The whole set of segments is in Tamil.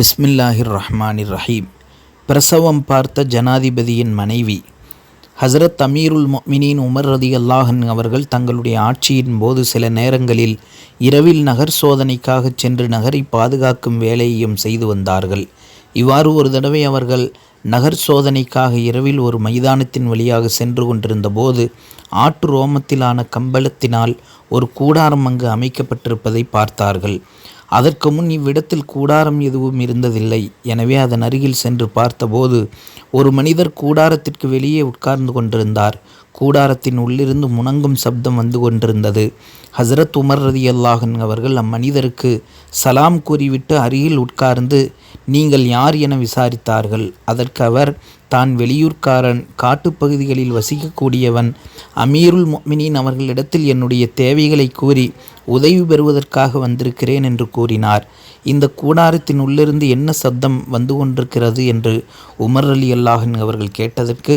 பிஸ்மில்லாஹிர் ரஹ்மானிர் ரஹீம் பிரசவம் பார்த்த ஜனாதிபதியின் மனைவி. ஹசரத் அமீருல் மொமினின் உமர் ரதி அல்லாஹன் அவர்கள் தங்களுடைய ஆட்சியின் போது சில நேரங்களில் இரவில் நகர் சோதனைக்காக சென்று நகரை பாதுகாக்கும் வேலையையும் செய்து வந்தார்கள். இவ்வாறு ஒரு தடவை அவர்கள் நகர் சோதனைக்காக இரவில் ஒரு மைதானத்தின் வழியாக சென்று கொண்டிருந்த போது ரோமத்திலான கம்பளத்தினால் ஒரு கூடாரம் அங்கு அமைக்கப்பட்டிருப்பதை பார்த்தார்கள். அதற்கு முன் இவ்விடத்தில் கூடாரம் எதுவும் இருந்ததில்லை. எனவே அதன் அருகில் சென்று பார்த்தபோது ஒரு மனிதர் கூடாரத்திற்கு வெளியே உட்கார்ந்து கொண்டிருந்தார். கூடாரத்தின் உள்ளிருந்து முணங்கும் சப்தம் வந்து கொண்டிருந்தது. ஹசரத் உமர் ரதி அல்லாஹன் அவர்கள் அம்மனிதருக்கு சலாம் கூறிவிட்டு அருகில் உட்கார்ந்து நீங்கள் யார் என விசாரித்தார்கள்? அதற்கு அவர் தான் வெளியூர்காரன் காட்டுப்பகுதிகளில் வசிக்கக்கூடியவன். அமீருல் மொமினின் அவர்களிடத்தில் என்னுடைய தேவைகளை கூறி உதவி பெறுவதற்காக வந்திருக்கிறேன் என்று கூறினார். இந்த கூடாரத்தின் உள்ளிருந்து என்ன சப்தம் வந்து கொண்டிருக்கிறது? என்று உமர் அலி அல்லாஹன் அவர்கள் கேட்டதற்கு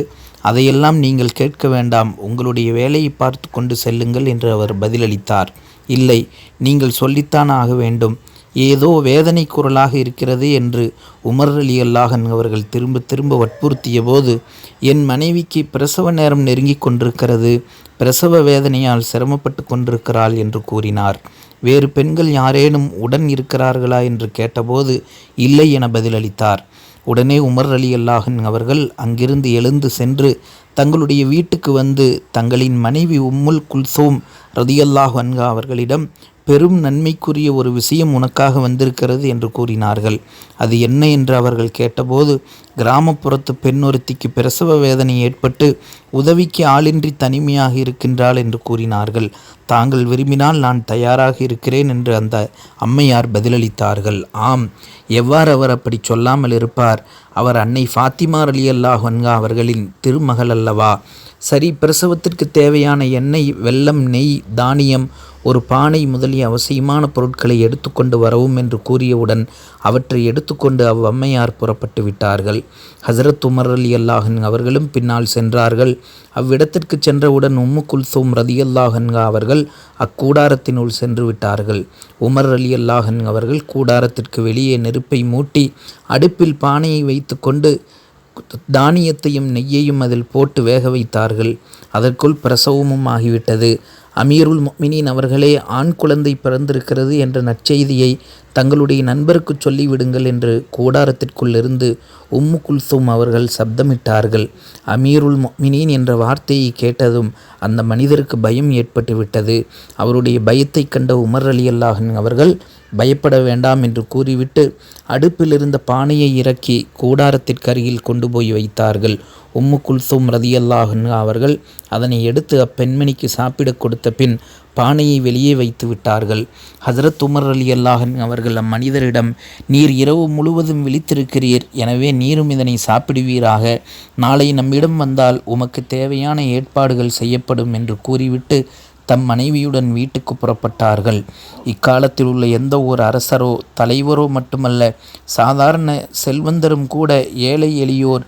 அதையெல்லாம் நீங்கள் கேட்க வேண்டாம். உங்களுடைய வேலையை பார்த்து கொண்டு செல்லுங்கள் என்று அவர் பதிலளித்தார். இல்லை நீங்கள் சொல்லித்தான் ஆக வேண்டும். ஏதோ வேதனை குரலாக இருக்கிறது என்று உமர் அலி அல்லாஹன் அவர்கள் திரும்ப திரும்ப வற்புறுத்திய போது என் மனைவிக்கு பிரசவ நேரம் நெருங்கி கொண்டிருக்கிறது. பிரசவ வேதனையால் சிரமப்பட்டு கொண்டிருக்கிறாள் என்று கூறினார். வேறு பெண்கள் யாரேனும் உடன் இருக்கிறார்களா? என்று கேட்டபோது இல்லை என பதிலளித்தார். உடனே உமர் அலி அல்லாஹன் அவர்கள் அங்கிருந்து எழுந்து சென்று தங்களுடைய வீட்டுக்கு வந்து தங்களின் மனைவி உம்முல் குல்சோம் ரதியல்லாஹ் அன்கா அவர்களிடம் பெரும் நன்மைக்குரிய ஒரு விஷயம் உனக்காக வந்திருக்கிறது என்று கூறினார்கள். அது என்ன என்று அவர்கள் கேட்டபோது கிராமப்புறத்து பெண் ஒருத்திக்கு பிரசவ வேதனை ஏற்பட்டு உதவிக்கு ஆளின்றி தனிமையாக இருக்கின்றாள் என்று கூறினார்கள். தாங்கள் விரும்பினால் நான் தயாராக இருக்கிறேன் என்று அந்த அம்மையார் பதிலளித்தார்கள். ஆம் எவ்வாறு அவர் அப்படி சொல்லாமல் இருப்பார்? அவர் அன்னை ஃபாத்திமார் அலி அல்லாஹ் அவர்களின் திருமகள் அல்லவா? சரி பிரசவத்திற்கு தேவையான எண்ணெய் வெல்லம் நெய் தானியம் ஒரு பானை முதலிய அவசியமான பொருட்களை எடுத்துக்கொண்டு வரவும் என்று கூறியவுடன் அவற்றை எடுத்துக்கொண்டு அவ்வம்மையார் புறப்பட்டு விட்டார்கள். ஹசரத் உமர் அலி அல்லாஹன் அவர்களும் பின்னால் சென்றார்கள். அவ்விடத்திற்கு சென்றவுடன் உம்மு குல்சூம் ரதி அல்லாஹன்கா அவர்கள் அக்கூடாரத்தினுள் சென்று விட்டார்கள். உமர் அலி அல்லாஹன் அவர்கள் கூடாரத்திற்கு வெளியே நெருப்பை மூட்டி அடுப்பில் பானையை வைத்துக்கொண்டு தானியத்தையும் நெய்யையும் அதில் போட்டு வேக வைத்தார்கள். அதற்குள் பிரசவமும் ஆகிவிட்டது. அமீருல் மொமினின் அவர்களே ஆண் குழந்தை பிறந்திருக்கிறது என்ற நற்செய்தியை தங்களுடைய நண்பருக்கு சொல்லிவிடுங்கள் என்று கூடாரத்திற்குள்ளிருந்து உம்மு குல்சும் அவர்கள் சப்தமிட்டார்கள். அமீருல் மொமினின் என்ற வார்த்தையை கேட்டதும் அந்த மனிதருக்கு பயம் ஏற்பட்டுவிட்டது. அவருடைய பயத்தை கண்ட உமர் அலி அல்லாஹன் அவர்கள் பயப்பட வேண்டாம் என்று கூறிவிட்டு அடுப்பிலிருந்த பானையை இறக்கி கூடாரத்திற்கு அருகில் கொண்டு போய் வைத்தார்கள். உம்மு குல்சும் ரதியல்லாஹன் அவர்கள் அதனை எடுத்து அப்பெண்மணிக்கு சாப்பிட கொடுத்த பின் பானையை வெளியே வைத்து விட்டார்கள். ஹசரத் உமர் அலி அல்லாஹன் அவர்கள் அம்மனிதரிடம் நீர் இரவு முழுவதும் விழித்திருக்கிறீர் எனவே நீரும் இதனை சாப்பிடுவீராக. நாளை நம்மிடம் வந்தால் உமக்கு தேவையான ஏற்பாடுகள் செய்யப்படும் என்று கூறிவிட்டு தம் மனைவியுடன் வீட்டுக்கு புறப்பட்டார்கள். இக்காலத்தில் உள்ள எந்த ஒரு அரசரோ தலைவரோ மட்டுமல்ல சாதாரண செல்வந்தரும் கூட ஏழை எளியோர்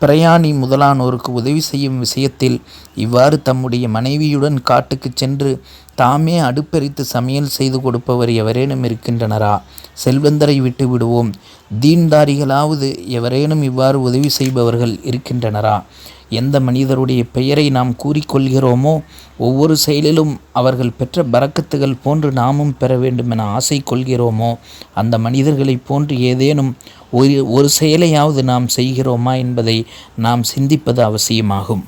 பிரயாணி முதலானோருக்கு உதவி செய்யும் விஷயத்தில் இவ்வாறு தம்முடைய மனைவியுடன் காட்டுக்கு சென்று தாமே அடுப்பெரித்து சமையல் செய்து கொடுப்பவர் எவரேனும் இருக்கின்றனரா? செல்வந்தரை விட்டு விடுவோம். தீன்தாரிகளாவது எவரேனும் இவ்வாறு உதவி செய்பவர்கள் இருக்கின்றனரா? எந்த மனிதருடைய பெயரை நாம் கூறிக்கொள்கிறோமோ ஒவ்வொரு செயலிலும் அவர்கள் பெற்ற பறக்கத்துகள் போன்று நாமும் பெற வேண்டும் என ஆசை கொள்கிறோமோ அந்த மனிதர்களைப் போன்று ஏதேனும் ஒரு ஒரு செயலையாவது நாம் செய்கிறோமா என்பதை நாம் சிந்திப்பது அவசியமாகும்.